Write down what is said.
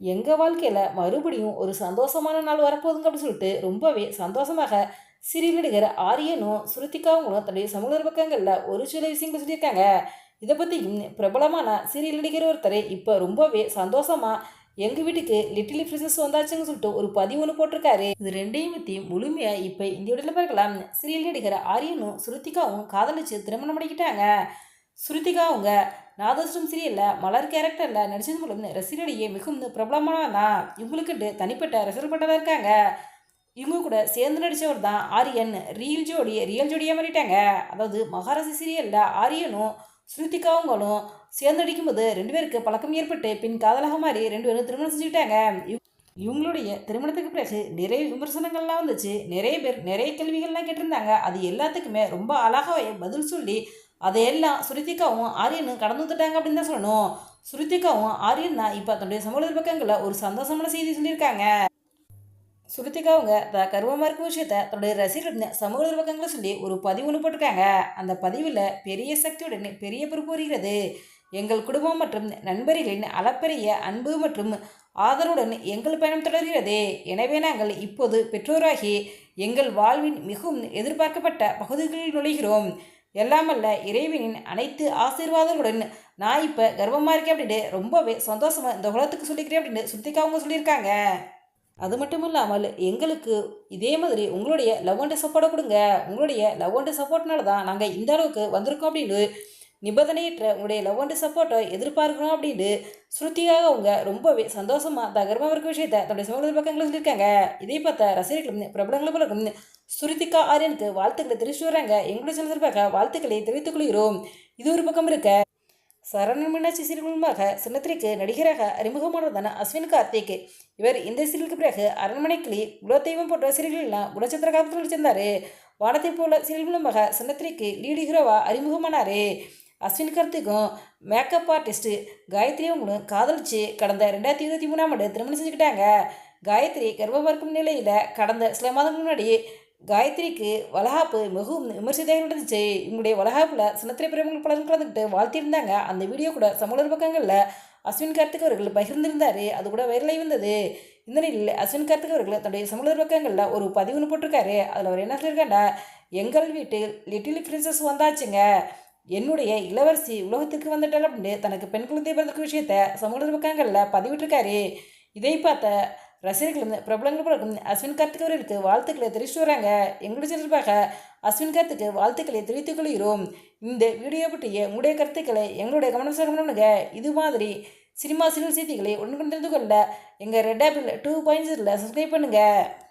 எங்கள் வாழ்க்கையில் மறுபடியும் ஒரு சந்தோஷமான நாள் வரப்போகுதுங்க அப்படின்னு சொல்லிட்டு ரொம்பவே சந்தோஷமாக சீரியல் நடிகர் ஆரியனும் ஸ்ருதிகாவும் தன்னுடைய சமூக பக்கங்களில் ஒரு சில விஷயங்கள் சொல்லியிருக்காங்க. இதை பற்றி பிரபலமான சீரியல் நடிகர் ஒருத்தர் இப்போ ரொம்பவே சந்தோஷமாக எங்கள் வீட்டுக்கு லிட்டில் ஃப்ரிசஸ் வந்தாச்சுன்னு சொல்லிட்டு ஒரு பதிவு ஒன்று போட்டிருக்காரு. இது ரெண்டையும் பற்றி முழுமையாக இப்போ இந்த வீடியோவில் பார்க்கலாம் சீரியல் நடிகர் ஆரியனும் ஸ்ருதிகாவும் காதலிச்சு திருமணம் பண்ணிக்கிட்டாங்க. ஸ்ருதிகா அவங்க நாதஸ்வரம் சீரியலில் மலர் கேரக்டரில் நடிச்சது மூலம் ரசிகர்களிடையே மிகவும் பிரபலமானவன் தான் இவங்களுக்குன்ட்டு தனிப்பட்ட ரசிகர் பட்டதாக இருக்காங்க. இவங்க கூட சேர்ந்து நடித்தவர் தான் ஆரியன். ரியல் ஜோடி ரியல் ஜோடியாக மாறிட்டாங்க. அதாவது மகாராசி சீரியலில் ஆரியனும் ஸ்ருதிகாவுங்களும் சேர்ந்து நடிக்கும்போது ரெண்டு பேருக்கு பழக்கம் ஏற்பட்டு பின் காதலாக மாறி ரெண்டு பேரும் திருமணம் செஞ்சுக்கிட்டாங்க. இவ்- இவங்களுடைய திருமணத்துக்கு பிறகு நிறைய விமர்சனங்கள்லாம் வந்துச்சு. நிறைய பேர் நிறைய கேள்விகள்லாம் கேட்டிருந்தாங்க. அது எல்லாத்துக்குமே ரொம்ப அழகாக பதில் சொல்லி அதையெல்லாம் சுருத்திக்காவும் ஆரியனும் கடந்து வந்துட்டாங்க அப்படின்னு தான் சொல்லணும். சுருத்திகாவும் ஆரியன் தான் இப்போ தன்னுடைய சமூக பக்கங்களில் ஒரு சந்தோஷமான செய்தி சொல்லியிருக்காங்க. சுருத்திகா அவங்க த கர்வமாக இருக்கும் விஷயத்த தன்னுடைய ரசிகர்கள் சமூக பக்கங்களை சொல்லி ஒரு பதிவு ஒன்று போட்டிருக்காங்க. அந்த பதிவில் பெரிய சக்தியுடன் பெரிய பொறுப்பு வருகிறது எங்கள் குடும்பம் மற்றும் நண்பர்களின் அளப்பரிய அன்பு மற்றும் ஆதரவுடன் எங்கள் பயணம் தொடர்கிறது. எனவே நாங்கள் இப்போது பெற்றோராகி எங்கள் வாழ்வின் மிகவும் எதிர்பார்க்கப்பட்ட பகுதிகளில் நுழைகிறோம். எல்லாமல்ல இறைவனின் அனைத்து ஆசீர்வாதங்களுடன் நான் இப்போ கர்வமாக இருக்கேன் அப்படின்ட்டு ரொம்பவே சந்தோஷமாக இந்த உலகத்துக்கு சொல்லிக்கிறேன் அப்படின்னு சுத்திகா அவங்க சொல்லியிருக்காங்க. அது மட்டும் இல்லாமல் எங்களுக்கு இதே மாதிரி உங்களுடைய லவ் அண்ட் சப்போர்ட்டை கொடுங்க. உங்களுடைய லவ் அண்ட் சப்போர்ட்னால தான் நாங்கள் இந்த அளவுக்கு வந்திருக்கோம் அப்படின்னு நிபந்தனையற்ற உங்களுடைய லவ் அண்ட் சப்போர்ட்டை எதிர்பார்க்கிறோம் அப்படின்னு ஸ்ருத்தியாக அவங்க ரொம்பவே சந்தோஷமாக தகரமாக இருக்க விஷயத்த தன்னுடைய சமூக பக்கங்களை சொல்லியிருக்காங்க. இதை பார்த்த ரசிகர்களும் பிரபலங்களும் சுருதிகா ஸ்ருதிகா ஆரியனுக்கு வாழ்த்துக்களை தெரிவித்து வராங்க எங்களுடைய சார்பாக வாழ்த்துக்களை தெரிவித்துக் கொள்கிறோம். இது ஒரு பக்கம் இருக்க சரணன் மீனாட்சி சீரியல் மூலமாக சின்னத்திரைக்கு நடிகராக அறிமுகமானதான அஸ்வின் கார்த்திக். இவர் இந்த சீரியலுக்கு பிறகு அரண்மனை கிளி குலதெய்வம் போன்ற சீரியல்கள்லாம் குணச்சந்திர காலத்தில் நடிச்சிருந்தார். வானத்தை போல சீரியல் மூலமாக சின்னத்திரைக்கு லீடு ஹீரோவாக அறிமுகமானார். அஸ்வின் கார்த்திக்கும் மேக்கப் ஆர்டிஸ்ட்டு காயத்ரி அவங்களும் காதலிச்சு கடந்த ரெண்டாயிரத்தி இருபத்தி மூணாம் ஆண்டு திருமணம் செஞ்சுக்கிட்டாங்க. காயத்ரி கர்ப்பமாக இருக்கும் நிலையில் கடந்த சில மாதங்களுக்கு முன்னாடி காயத்ரிக்கு வளகாப்பு மிகவும் விமர்சிதாக நடந்துச்சு இவங்களுடைய வளகாப்பில் சின்னத்திரை பிரமுக பலரும் கலந்துக்கிட்டு வாழ்த்தியிருந்தாங்க. அந்த வீடியோ கூட சமூக பக்கங்களில் அஸ்வின் கார்த்திக் அவர்கள் பகிர்ந்திருந்தார். அது கூட வைரலாகி வந்தது. இந்த நிலையில் அஸ்வின் கார்த்திக் அவர்கள் தன்னுடைய சமூக பக்கங்களில் ஒரு பதிவு ஒன்று போட்டிருக்காரு. அதில் அவர் என்ன சொல்லியிருக்காண்டா எங்கள் வீட்டில் லிட்டில் பிரின்சஸ் வந்தாச்சுங்க. என்னுடைய இளவரசி உலகத்துக்கு வந்துட்டாள் அப்படின்னு தனக்கு பெண் குழந்தை பிறந்த விஷயத்த சமூக பக்கங்களில் பதிவிட்டிருக்காரு. இதை பார்த்த ரசிகர்களும் பிரபலங்கள் அஸ்வின் கார்த்திக் அவர்களுக்கு வாழ்த்துக்களை தெரிவித்து வராங்க எங்களுடைய சார்பாக அஸ்வின் கார்த்திக்கு வாழ்த்துக்களை தெரிவித்துக் கொள்கிறோம். இந்த வீடியோ பற்றிய உங்களுடைய கருத்துக்களை எங்களுடைய கவனம் சார் இது மாதிரி சினிமா சிறு செய்திகளை உடனுக்குடன் தெரிந்து கொள்ள எங்கள் Red Apple two point subscribe பண்ணுங்கள்